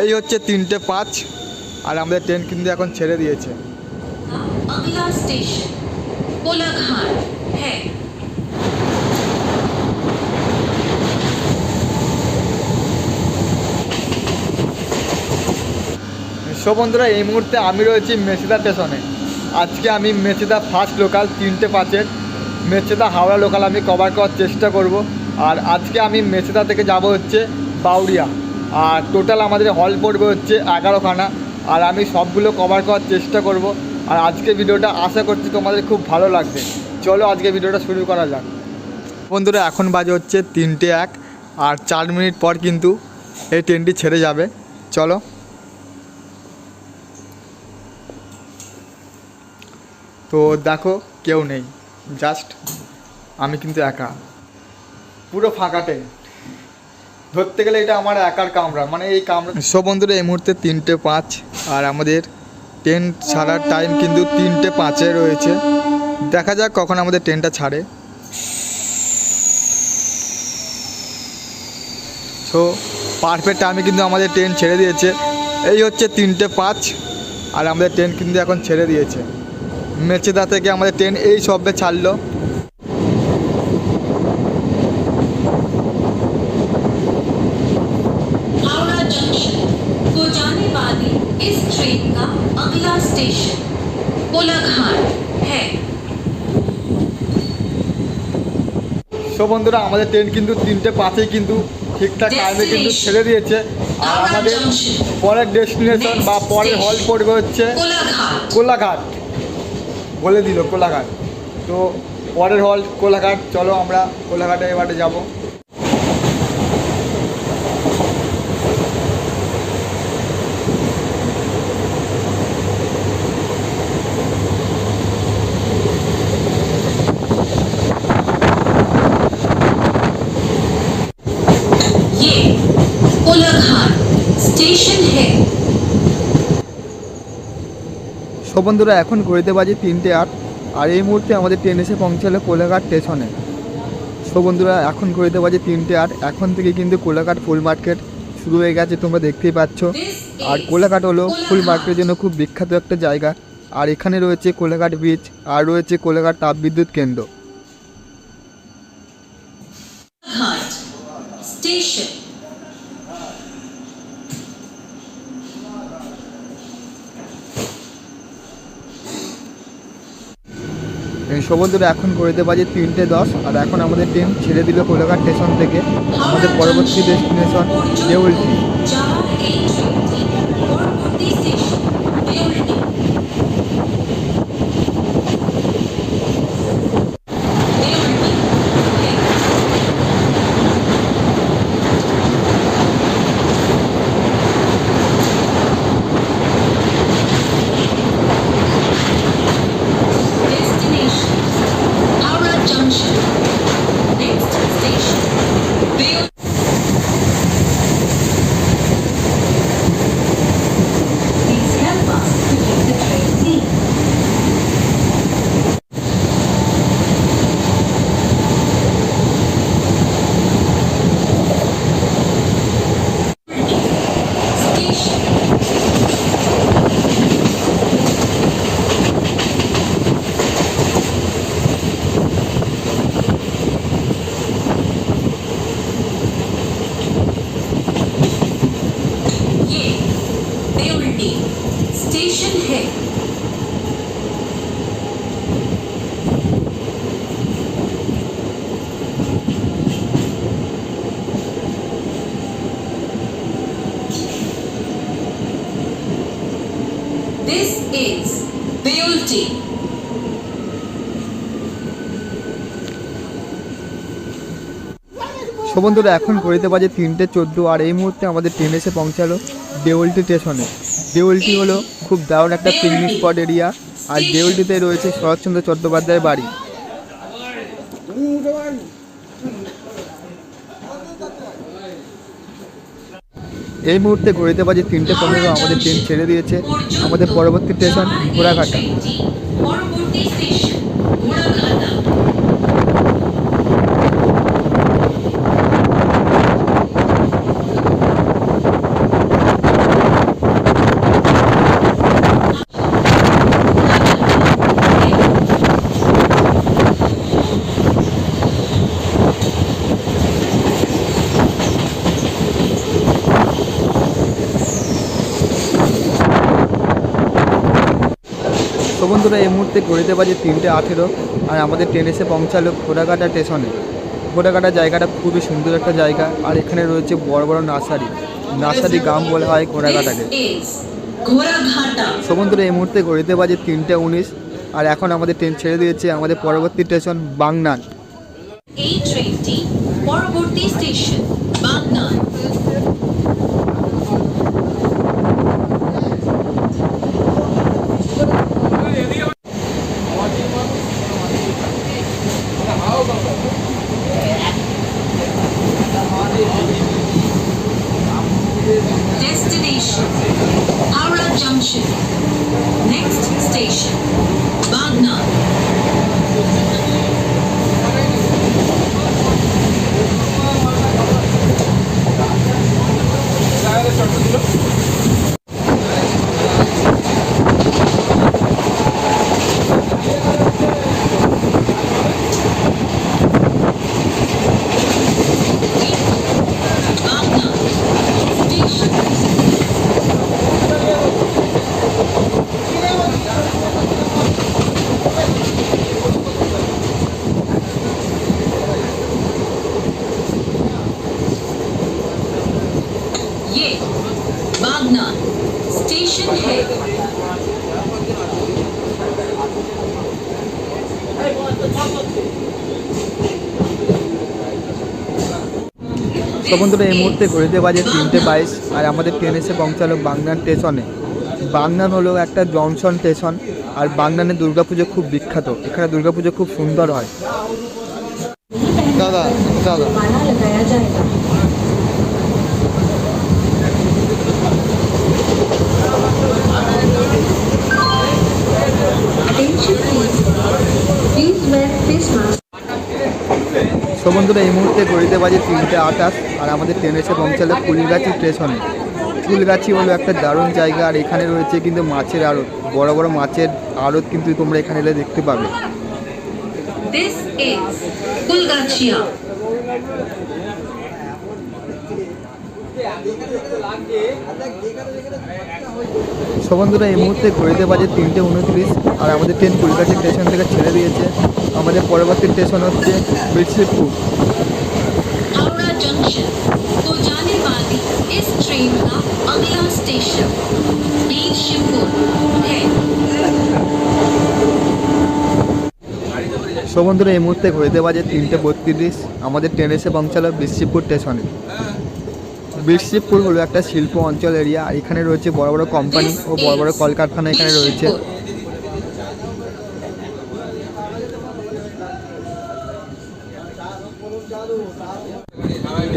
এই হচ্ছে তিনটে পাঁচ আর আমাদের ট্রেন কিন্তু এখন ছেড়ে দিয়েছে। আগলা বন্ধুরা এই মুহূর্তে আমি রয়েছি মেসিদা স্টেশনে আজকে আমি মেসিদা ফার্স্ট লোকাল তিনটে পাঁচের। মেসিদা হাওড়া লোকাল আমি কভার করার চেষ্টা করব। আর আজকে আমি মেসিদা থেকে যাব হচ্ছে বাউরিয়া আর টোটাল আমাদের হল পড়বে হচ্ছে এগারোখানা। আর আমি সবগুলো কভার করার চেষ্টা করব। আর আজকে ভিডিওটা আশা করছি তোমাদের খুব ভালো লাগবে। চলো আজকে ভিডিওটা শুরু করা যাক। বন্ধুরা, এখন বাজে হচ্ছে তিনটে এক। আর চার মিনিট পর কিন্তু এই ট্রেনটি ছেড়ে যাবে। চলো। তো দেখো, কেউ নেই। জাস্ট আমি কিন্তু একা। পুরো ফাঁকা ট্রেন ধরতে গেলে এটা আমার একার কামরা মানে এই কামরা সব বন্ধুরা, এই মুহূর্তে তিনটে পাঁচ, আর আমাদের ট্রেন ছাড়ার টাইম কিন্তু তিনটে পাঁচে রয়েছে। দেখা যাক কখন আমাদের ট্রেনটা ছাড়ে। সো পারফেক্ট টাইমে কিন্তু আমাদের ট্রেন ছেড়ে দিয়েছে। এই হচ্ছে তিনটে পাঁচ, আর আমাদের ট্রেন কিন্তু এখন ছেড়ে দিয়েছে। মেচেদা থেকে আমাদের ট্রেন এই সবে ছাড়লো। তো বন্ধুরা আমাদের ট্রেন কিন্তু তিনটে পাশেই কিন্তু ঠিকঠাক টাইমে কিন্তু ছেড়ে দিয়েছে। আর আমাদের পরের ডেস্টিনেশন বা পরের হল পড়বে হচ্ছে কোলাঘাট। বলে দিল কোলাঘাট। তো পরের হল কোলাঘাট। চলো আমরা কোলাঘাটে এবারে যাব। সব বন্ধুরা, এখন ঘড়িতে বাজে তিনটে আট, আর এই মুহূর্তে আমাদের ট্রেন এসে পৌঁছালো কোলাঘাট স্টেশনে সো বন্ধুরা, এখন ঘড়িতে বাজে তিনটে আট, এখন থেকে কিন্তু কোলাঘাট ফুল মার্কেট শুরু হয়ে গেছে, তোমরা দেখতেই পাচ্ছ। আর কোলাঘাট হলো ফুল মার্কেটের জন্য খুব বিখ্যাত একটা জায়গা। আর এখানে রয়েছে কোলাঘাট বিচ আর রয়েছে কোলাঘাট তাপবিদ্যুৎ কেন্দ্র। station. সময় এখন করে দেওয়া বাজে তিনটে দশ, আর এখন আমাদের ট্রেন ছেড়ে দিল কলকাতা স্টেশন থেকে। আমাদের পরবর্তী ডেস্টিনেশন দেউলটি। বন্ধুরা, এখন ঘড়িতে বাজে তিনটে চোদ্দ আর এই মুহূর্তে আমাদের ট্রেন এসে পৌঁছালো দেউলটি স্টেশনে দেউলটি হলো খুব দারুণ একটা পিকনিক স্পট এরিয়া আর দেউলটিতে রয়েছে শরৎচন্দ্র চট্টোপাধ্যায়ের বাড়ি। এই মুহূর্তে ঘড়িতে বাজে তিনটে পনেরো, আমাদের ট্রেন ছেড়ে দিয়েছে আমাদের পরবর্তী স্টেশন ঘোড়াঘাটা। বন্ধুরা, এই মুহূর্তে ঘড়িতে বাজে তিনটে আঠেরো আর আমাদের ট্রেন এসে পৌঁছালো ঘোড়াঘাটা স্টেশনে ঘোড়াঘাটা জায়গাটা খুবই সুন্দর একটা জায়গা আর এখানে রয়েছে বড় বড় নার্সারি। নার্সারি গ্রাম বলা হয় ঘোড়াঘাটাকে। বন্ধুরা, এই মুহূর্তে ঘড়িতে বাজে তিনটে উনিশ আর এখন আমাদের ট্রেন ছেড়ে দিয়েছে আমাদের পরবর্তী স্টেশন বাংনান এই ট্রেনটি পরবর্তী station Bagnan. Destination Howrah Junction. Next station Bagnan. Bagnan. তো বন্ধুরা, এই মুহূর্তে ঘড়িতে বাজে তিনটে বাইশ, আর আমাদের ট্রেন এসে পৌঁছালো বাগনান স্টেশনে। বাগনান হলো একটা জংশন স্টেশন, আর বাগনানের দুর্গাপুজো খুব বিখ্যাত। এখানে দুর্গাপুজো খুব সুন্দর হয়। দাদা দাদা। তো বন্ধুরা এই মুহূর্তে ঘড়িতে বাজে তিনটে আটাশ আর আমাদের ট্রেন এসে পৌঁছালো ফুলগাছি স্টেশনে। ফুলগাছি হলো একটা দারুণ জায়গা আর এখানে রয়েছে কিন্তু মাছের আড়ত। বড় বড় মাছের আড়ত কিন্তু তোমরা এখানে এলে দেখতে পাবে। This is Kulgachia. তো বন্ধুরা এই মুহূর্তে ঘড়িতে বাজে তিনটে উনত্রিশ আর আমাদের ট্রেন ফুলগাছি স্টেশন থেকে ছেড়ে দিয়েছে। আমাদের পরবর্তী স্টেশন হচ্ছে বিরসিদপুর সো এই মুহূর্তে ঘড়িতে বাজে তিনটে বত্রিশ। আমাদের ট্রেনে এসে পৌঁছালো বিশিবপুর স্টেশনে বিশ্বপুর হলো একটা শিল্প অঞ্চল এরিয়া এখানে রয়েছে বড় বড় কোম্পানি ও বড় বড় কলকারখানা এখানে রয়েছে।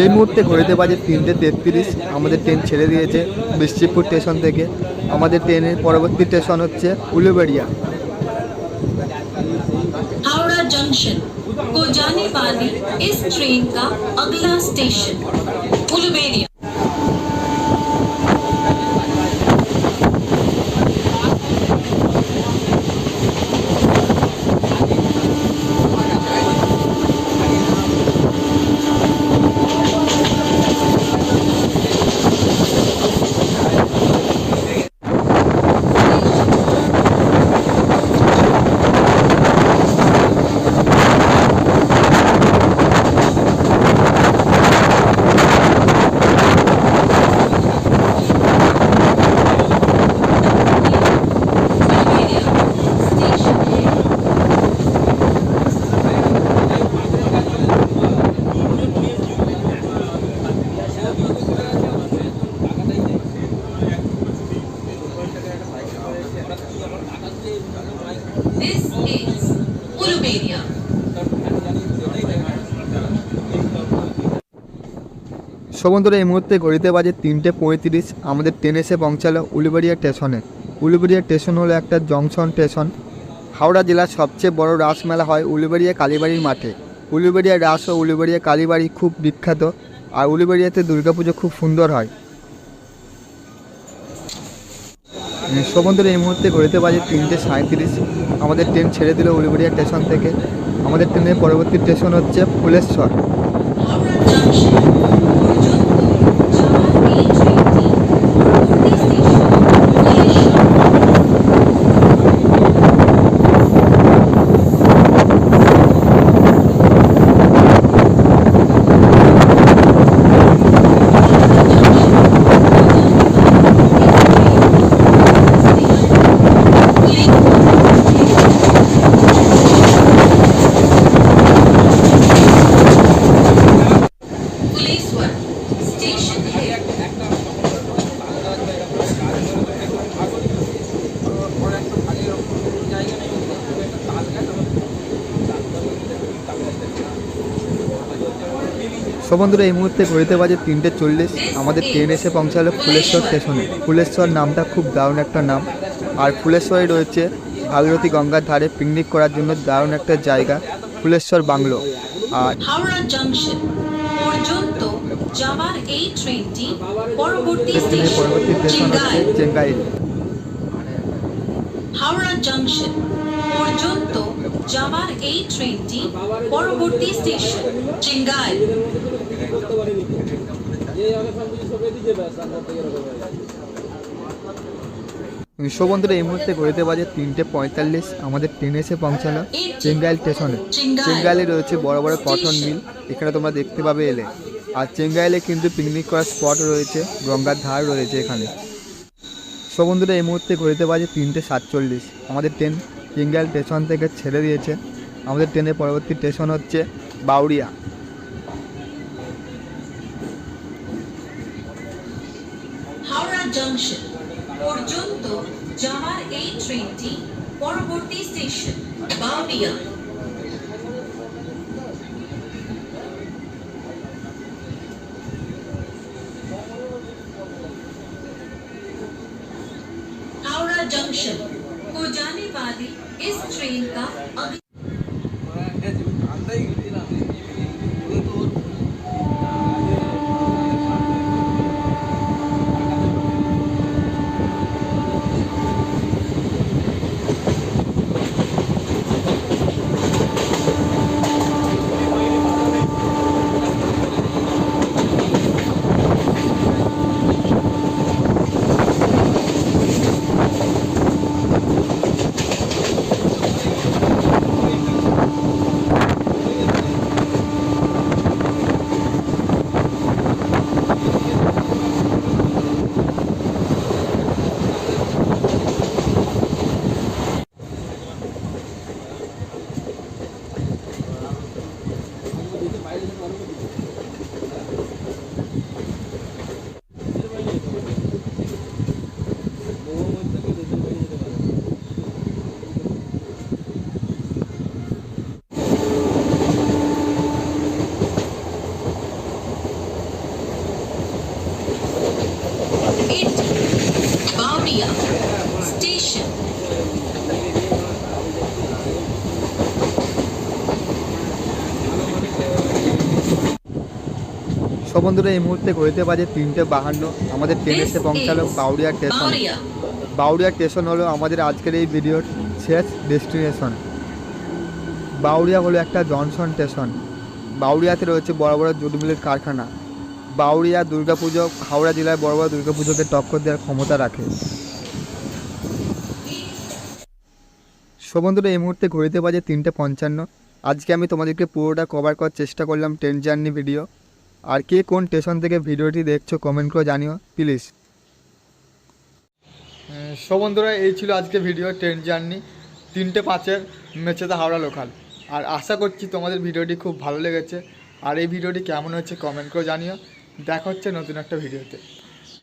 এই মুহূর্তে ঘড়িতে বাজে তিনটে তেত্রিশ আমাদের ট্রেন ছেড়ে দিয়েছে বিরসিবপুর স্টেশন থেকে আমাদের ট্রেনের পরবর্তী স্টেশন হচ্ছে উলুবেড়িয়া हावड़ा जंक्शन को जाने वाली इस ट्रेन का अगला स्टेशन उलुबेरिया उलुबेरिया সো বন্ধুরা এই মুহূর্তে ঘড়িতে বাজে তিনটে পঁয়ত্রিশ, আমাদের ট্রেন এসে পৌঁছালো উলুবেড়িয়া স্টেশনে। উলুবেড়িয়া স্টেশন হলো একটা জংশন স্টেশন। হাওড়া জেলার সবচেয়ে বড় রাস মেলা হয় উলুবেড়িয়া কালীবাড়ির মাঠে। উলুবেড়িয়া রাস ও উলুবেড়িয়া কালীবাড়ি খুব বিখ্যাত। আর উলুবেড়িয়াতে দুর্গাপুজো খুব সুন্দর হয়। সো এই মুহূর্তে ঘড়িতে বাজে তিনটে সাঁত্রিশ আমাদের ট্রেন ছেড়ে দিল উলুবেড়িয়া স্টেশন থেকে। আমাদের ট্রেনের পরবর্তী স্টেশন হচ্ছে ফুলেশ্বর। সো বন্ধুরা এই মুহূর্তে ঘড়িতে বাজে তিনটে চল্লিশ। আমাদের ট্রেন এসে পৌঁছালো ফুলেশ্বর স্টেশনে ফুলেশ্বর নামটা খুব দারুণ একটা নাম। আর ফুলেশ্বরে রয়েছে ভাগীরথী গঙ্গার ধারে পিকনিক করার জন্য দারুণ একটা জায়গা ফুলেশ্বর বাংলো। আর পরবর্তী স্টেশন হচ্ছে চেঙ্গাইল হাওড়া জংশন যাওয়ার এই ট্রেনটি পরবর্তী স্টেশন চেঙ্গাই। সো বন্ধুরা এই মুহূর্তে ঘড়িতে বাজে তিনটে পঁয়তাল্লিশ। আমাদের ট্রেন এসে পৌঁছালো চেঙ্গাইল স্টেশনে। চেঙ্গাইলে রয়েছে বড় বড় কটন মিল। এখানে তোমরা দেখতে পাবে এলে। আর চেঙ্গাইলে কিন্তু পিকনিক করার স্পট রয়েছে গঙ্গার ধার রয়েছে এখানে। সো বন্ধুরা এই মুহূর্তে ঘড়িতে বাজে তিনটে সাতচল্লিশ। আমাদের ট্রেন সিঙ্গেল স্টেশন থেকে ছেড়ে দিয়েছে। আমাদের ট্রেনের পরবর্তী স্টেশন হচ্ছে বাউরিয়া বাউরিয়া হাওড়া জংশন को जाने वाली इस ट्रेन का अगला সব বন্ধুরা এই মুহূর্তে ঘড়িতে বাজে তিনটে বাহান্ন। আমাদের ট্রেন এসে পৌঁছালো বাউরিয়া স্টেশন বাউরিয়া স্টেশন হলো আমাদের আজকের এই ভিডিওর শেষ ডেস্টিনেশন বাউরিয়া হলো একটা জনসন স্টেশন বাউরিয়াতে রয়েছে বড় বড় জুট মিলের কারখানা। বাউরিয়া দুর্গাপুজো হাওড়া জেলায় বড় বড় দুর্গাপুজোকে টক্কর দেওয়ার ক্ষমতা রাখে। সো বন্ধুরা এই মুহূর্তে ঘড়িতে বাজে তিনটে পঞ্চান্ন। আজকে আমি তোমাদেরকে পুরোটা কভার করার চেষ্টা করলাম ট্রেন জার্নি ভিডিও আর কে কোন স্টেশন থেকে ভিডিওটি দেখছ কমেন্ট করে জানিও প্লিজ সো বন্ধুরা, এই ছিল আজকে ভিডিও ট্রেন জার্নি তিনটে পাঁচের মেচেদা হাওড়া লোকাল আর আশা করছি তোমাদের ভিডিওটি খুব ভালো লেগেছে। আর এই ভিডিওটি কেমন হচ্ছে কমেন্ট করে জানিও। দেখা হচ্ছে নতুন একটা ভিডিওতে